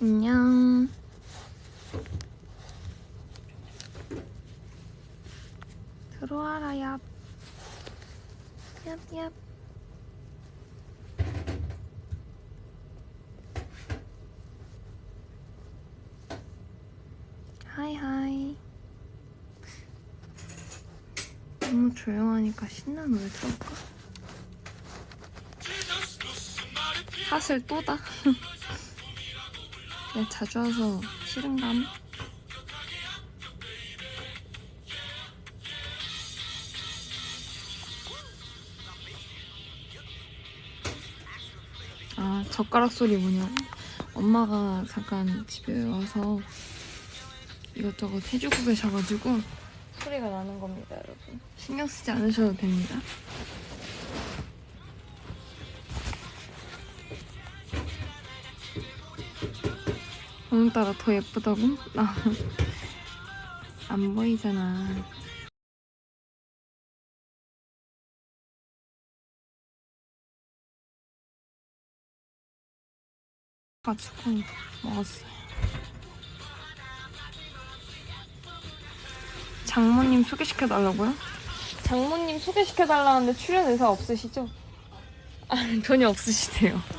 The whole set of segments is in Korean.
안녕. 들어와라, 얍. 얍, 얍. 하이, 하이. 너무 조용하니까 신나는 노래 틀어볼까? 핫을 또다. 내가 자주 와서 싫은감? 아, 젓가락 소리 뭐냐. 엄마가 잠깐 집에 와서 이것저것 해주고 계셔가지고 소리가 나는 겁니다, 여러분. 신경 쓰지 않으셔도 됩니다. 오늘따라 더 예쁘다고? 나안 보이잖아. 가지고 먹었어요. 장모님 소개시켜달라고요? 장모님 소개시켜달라는데 출연 의사 없으시죠? 아, 전혀 없으시대요.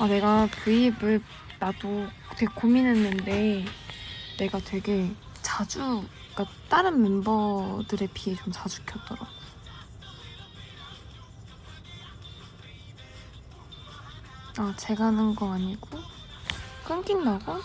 아, 내가 V앱을 나도 되게 고민했는데 내가 되게 자주, 그러니까 다른 멤버들에 비해 좀 자주 켰더라고. 아, 제가 하는 거 아니고 끊긴다고?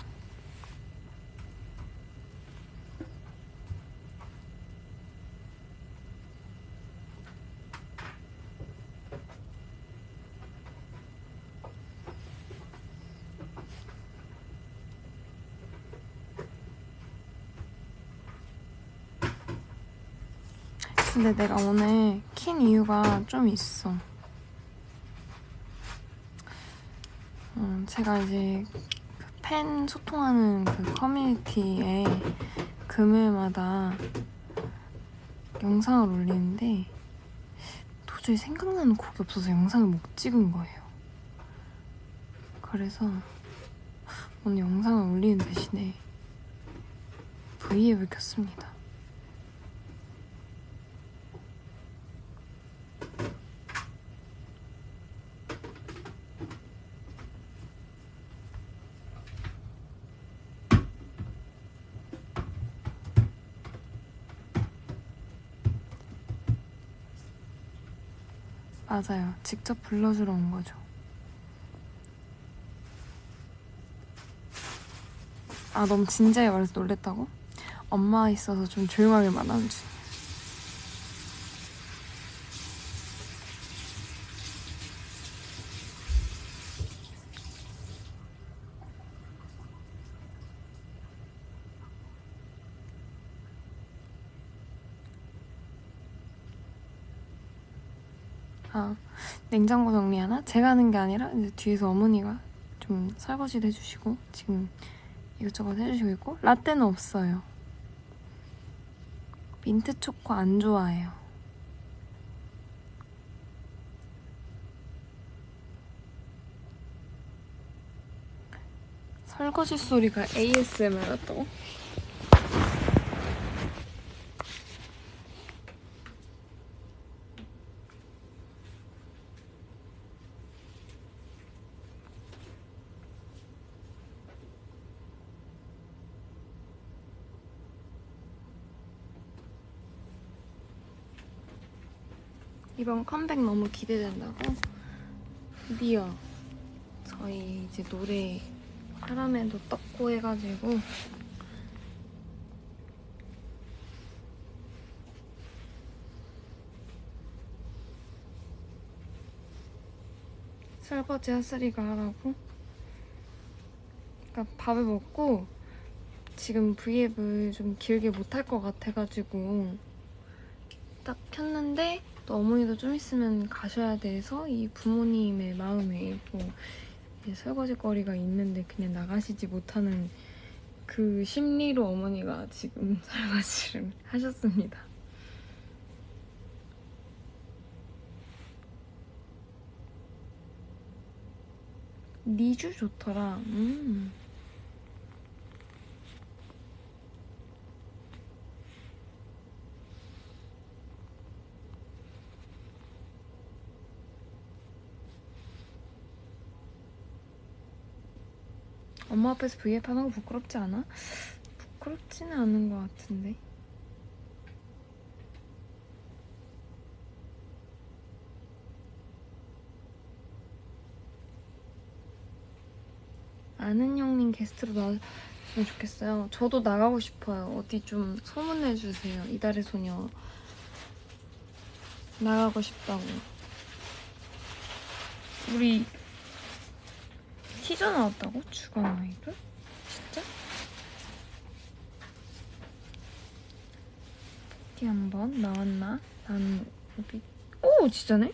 근데 내가 오늘 킨 이유가 좀 있어. 음, 제가 이제 그팬 소통하는 그 커뮤니티에 금요일마다 영상을 올리는데 도저히 생각나는 곡이 없어서 영상을 못 찍은 거예요. 그래서 오늘 영상을 올리는 대신에 V앱을 켰습니다. 맞아요. 직접 불러주러 온 거죠. 아, 너무 진지하게 말해서 놀랬다고? 엄마 있어서 좀 조용하게 말하는 중. 아, 냉장고 정리하나? 제가 하는 게 아니라 이제 뒤에서 어머니가 좀 설거지도 해주시고 지금 이것저것 해주시고 있고 라떼는 없어요. 민트 초코 안 좋아해요. 설거지 소리가 ASMR 같다고? 이번 컴백 너무 기대된다고? 드디어 저희 이제 노래 사람에도 떴고 해가지고 설거지 핫소리가 하라고? 그러니까 밥을 먹고 지금 V앱을 좀 길게 못할 것 같아가지고 딱 켰는데 또 어머니도 좀 있으면 가셔야 돼서 이 부모님의 마음에 또 이제 설거지거리가 있는데 그냥 나가시지 못하는 그 심리로 어머니가 지금 설거지를 하셨습니다. 니주 좋더라. 음. 엄마 앞에서 V앱 하는 거 부끄럽지 않아? 부끄럽지는 않은 것 같은데. 아는 형님 게스트로 나왔으면 좋겠어요. 저도 나가고 싶어요. 어디 좀 소문내 주세요. 이달의 소녀 나가고 싶다고. 우리 티저 나왔다고? 주간 아이돌? 진짜? 티 한번 나왔나? 난 여기 오 진짜네?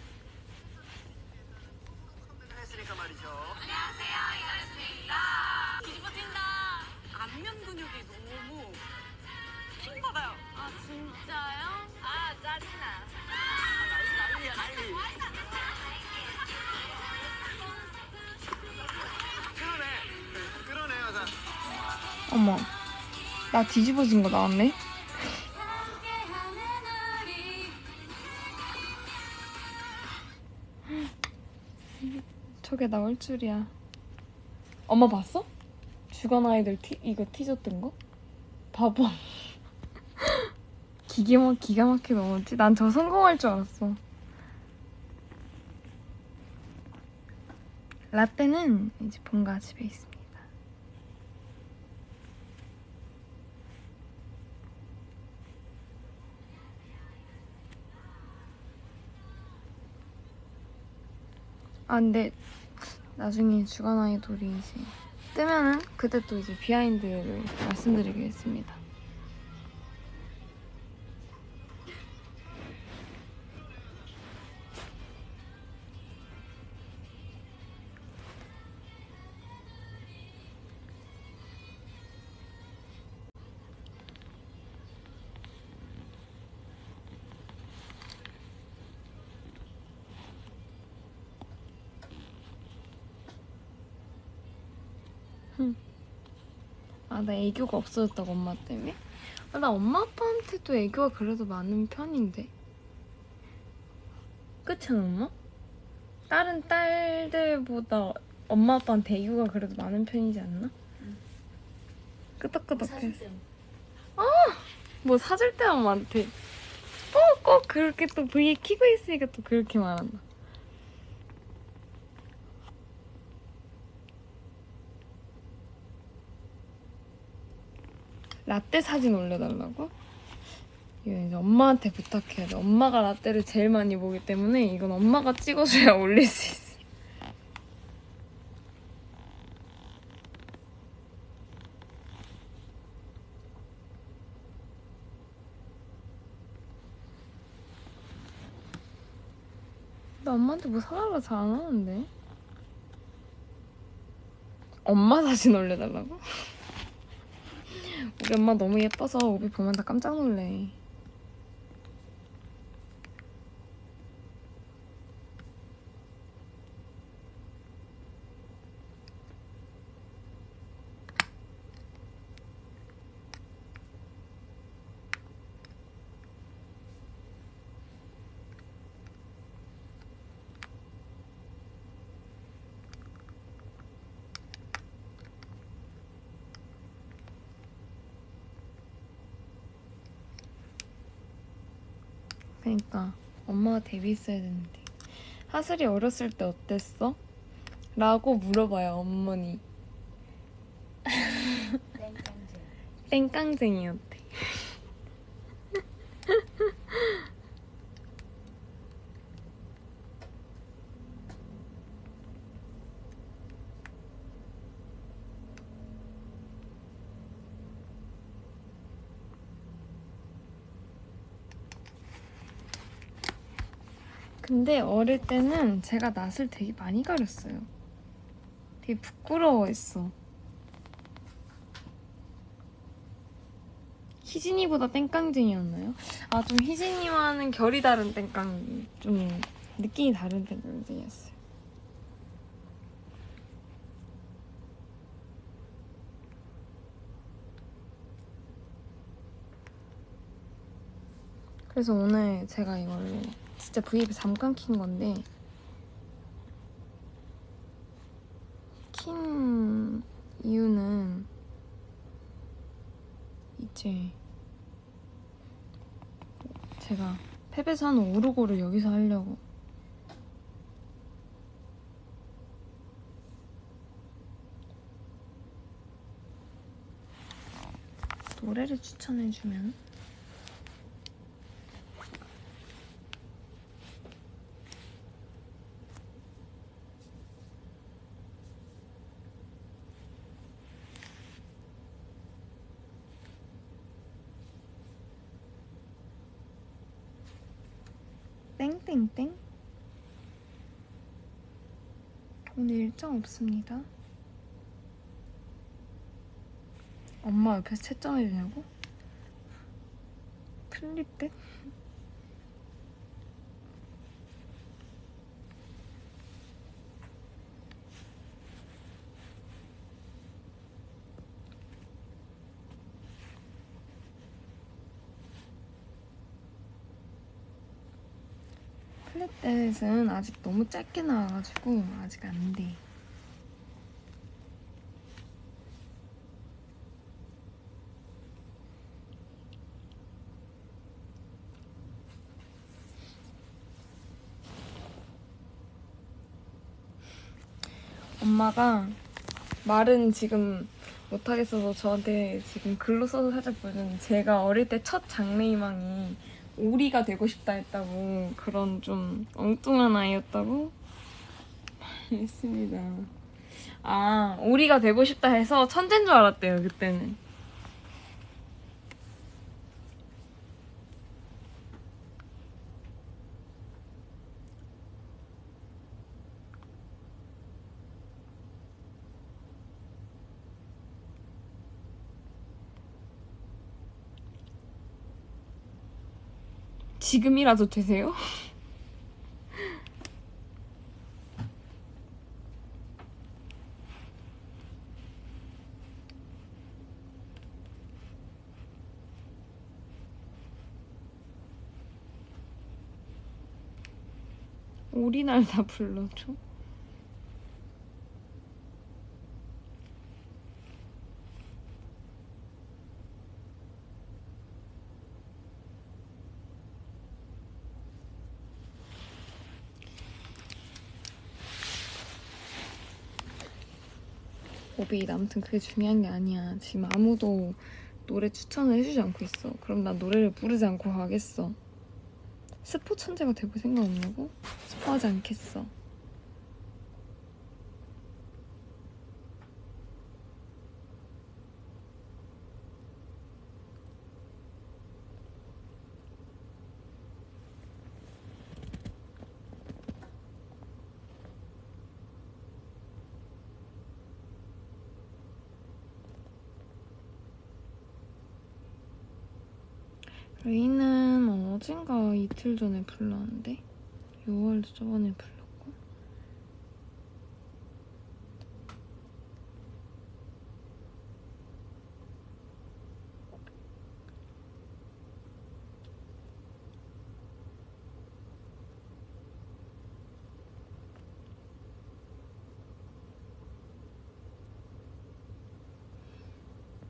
나 뒤집어진 거 나왔네? 저게 나올 줄이야 엄마 봤어? 주간 아이들 티, 이거 티저 뜬 거? 봐봐 기계 막 기가 막히게 넘었지? 난 저 성공할 줄 알았어 라떼는 이제 본가 집에 있습니다 아 근데 나중에 주간 아이돌이 이제 뜨면은 그때 또 이제 비하인드를 말씀드리겠습니다. 나 애교가 없어졌다고 엄마 때문에? 아, 나 엄마 아빠한테도 애교가 그래도 많은 편인데. 그치, 엄마? 다른 딸들보다 엄마 아빠한테 애교가 그래도 많은 편이지 않나? 끄덕끄덕해서. 뭐 사줄 때만 많대. 꼭, 꼭 그렇게 또 V에 키고 있으니까 또 그렇게 말한다. 라떼 사진 올려달라고? 이거 이제 엄마한테 부탁해야 돼. 엄마가 라떼를 제일 많이 보기 때문에 이건 엄마가 찍어줘야 올릴 수 있어. 나 엄마한테 뭐 사달라 잘 안 하는데. 엄마 사진 올려달라고? 우리 엄마 너무 예뻐서 오비 보면 다 깜짝 놀래. 그러니까 엄마가 데뷔했어야 되는데. 하슬이 어렸을 때 어땠어? 라고 물어봐요 어머니. 땡깡쟁이였대 근데 어릴 때는 제가 낯을 되게 많이 가렸어요. 되게 부끄러워했어. 희진이보다 땡깡쟁이였나요? 아, 좀 희진이와는 결이 다른 땡깡, 좀 느낌이 다른 땡깡쟁이였어요. 그래서 오늘 제가 이걸 진짜 브이앱에 잠깐 킨 건데. 킨 이유는 이제 제가 탭에서 오르고를 여기서 하려고. 노래를 추천해주면 땡땡땡 오늘 일정 없습니다 엄마 옆에서 채점해주냐고? 플립듯? 플랫댓은 아직 너무 짧게 나와가지고 아직 안 돼. 엄마가 말은 지금 못하겠어서 저한테 지금 글로 써서 살짝 보여줬는데 제가 어릴 때 첫 장래희망이 오리가 되고 싶다 했다고 그런 좀 엉뚱한 아이였다고 했습니다. 아 오리가 되고 싶다 해서 천재인 줄 알았대요 그때는. 지금이라도 되세요? 오리날 다 불러줘. 오빛 아무튼 그게 중요한 게 아니야. 지금 아무도 노래 추천을 해주지 않고 있어. 그럼 난 노래를 부르지 않고 가겠어. 스포 천재가 되고 생각 없냐고? 스포하지 않겠어. 레이는 어젠가 이틀 전에 불렀는데 6월도 저번에 불렀고.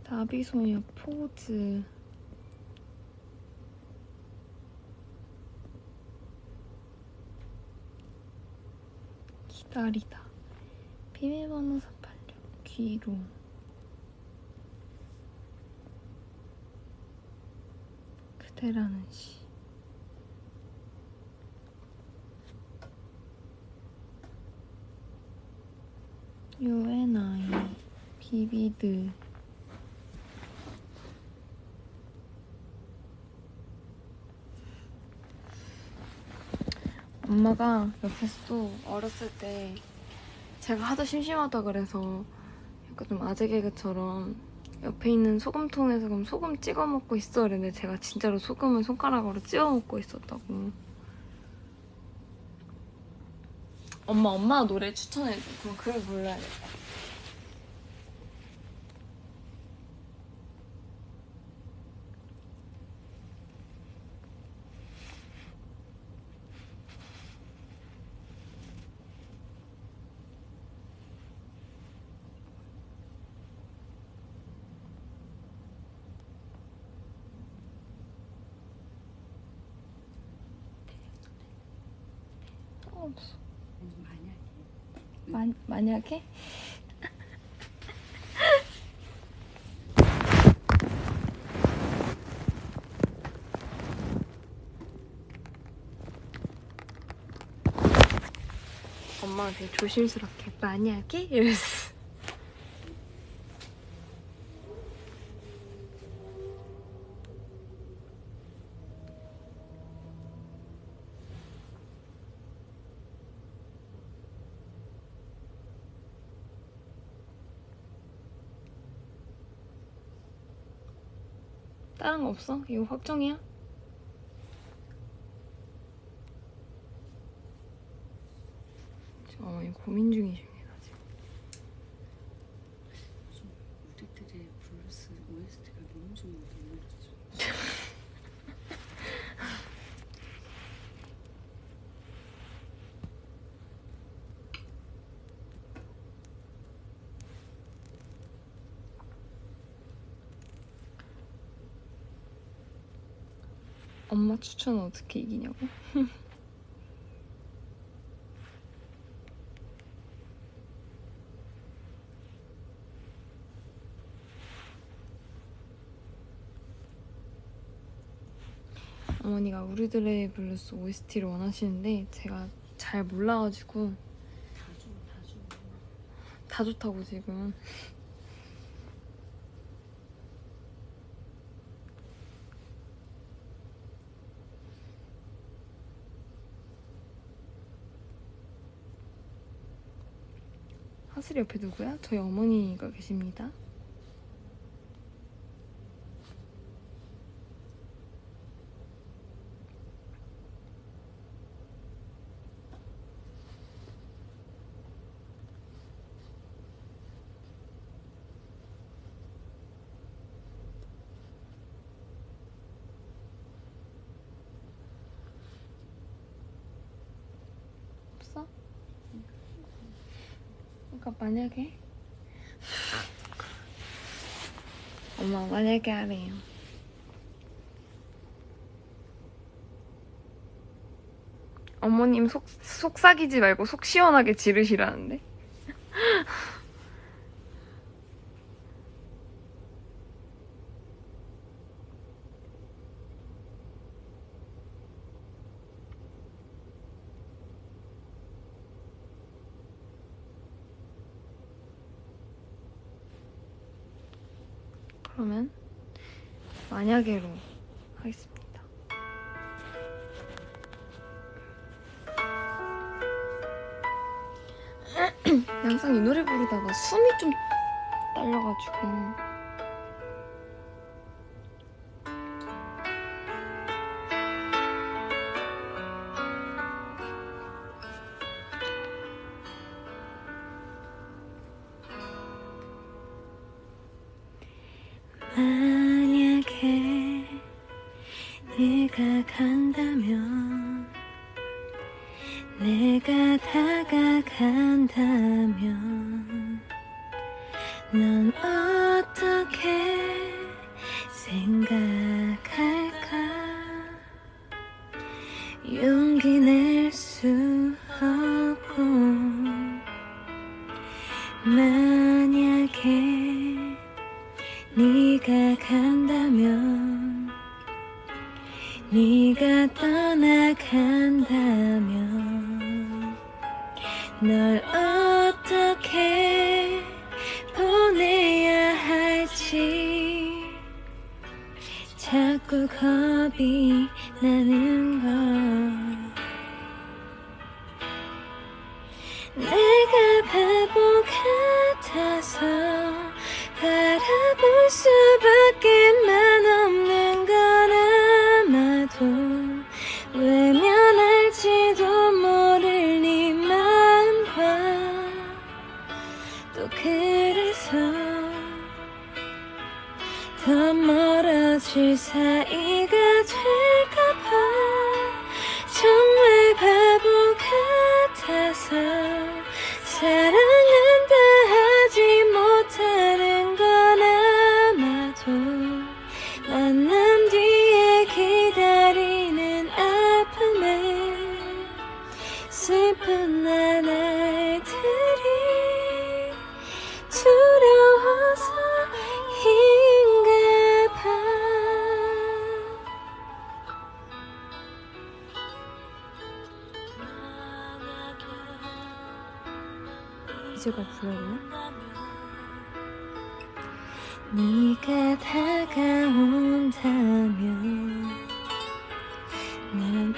나비소녀 포즈 기다리다. 비밀번호 486 귀로. 그대라는 시. 유엔 아이 비비드 엄마가 옆에서 또 어렸을 때 제가 하도 심심하다 그래서 약간 좀 아재 개그처럼 옆에 있는 소금통에서 그럼 소금 찍어 먹고 있어 이랬는데 제가 진짜로 소금을 손가락으로 찍어 먹고 있었다고. 엄마 엄마 노래 추천해줘. 그럼 그걸 불러야겠다 없어 만, 만약에? 엄마가 되게 조심스럽게 만약에? 이랬어 다른 거 없어? 이거 확정이야? 지금 어머니 고민 중이십니다 지금 우리들의 블루스 OST가 너무 좋은 노래죠. 엄마 추천은 어떻게 이기냐고? 어머니가 우리들의 블루스 OST를 원하시는데 제가 잘 몰라가지고 다 줘, 다 줘. 다 좋다고 지금 하슬이 옆에 누구야? 저희 어머니가 계십니다 없어? 그러니까 만약에? 엄마 만약에 하래요. 어머님 속, 속삭이지 말고 속 시원하게 지르시라는데 그러면 만약에로 하겠습니다. 항상 이 노래 부르다가 숨이 좀 딸려가지고 생각 이제가 불러요? 네가 다가온다면 난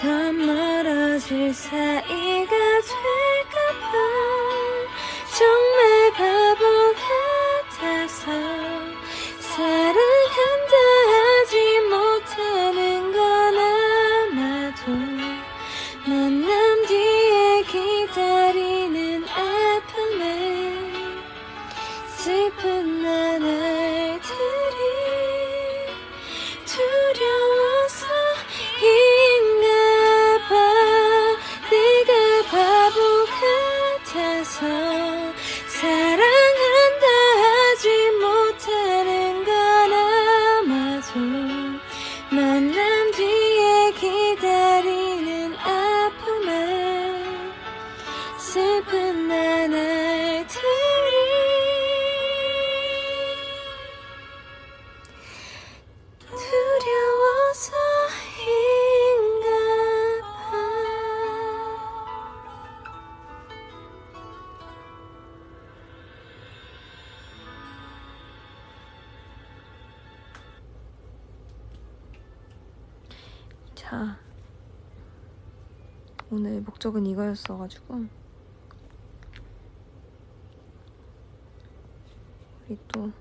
더 멀어질 사이가 될 슬픈 나날들이. 두려워서인가 봐. 자, 오늘 목적은 이거였어가지고 또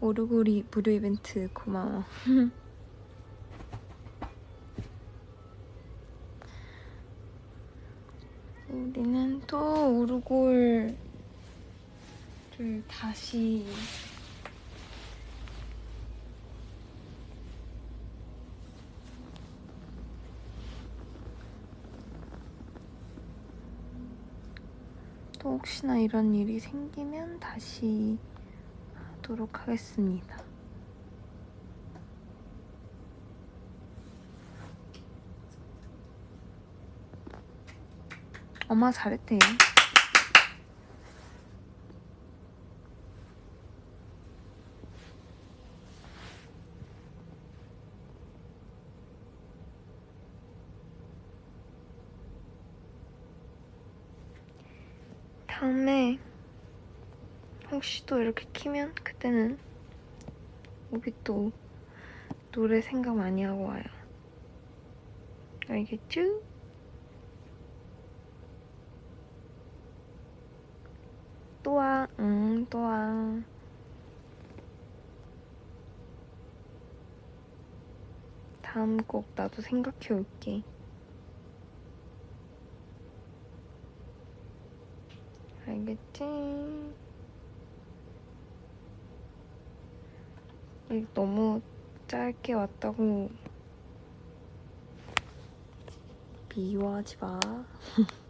오르골이 무료 이벤트 고마워. 우리는 또 오르골을 다시 또 혹시나 이런 일이 생기면 다시 하도록 하겠습니다. 엄마 잘했대. 다음에 혹시 또 이렇게 키면 그때는 우비 또 노래 생각 많이 하고 와요. 알겠죠? 또 와, 응, 또 와. 다음 곡 나도 생각해 올게. 알겠지? 너무 짧게 왔다고 미워하지 마.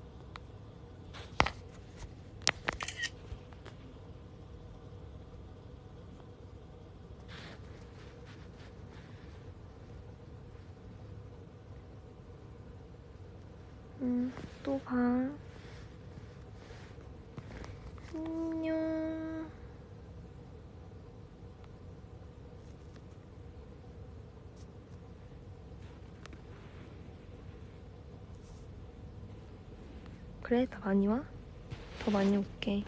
음, 또 봐. 그래, 더 많이 와? 더 많이 올게.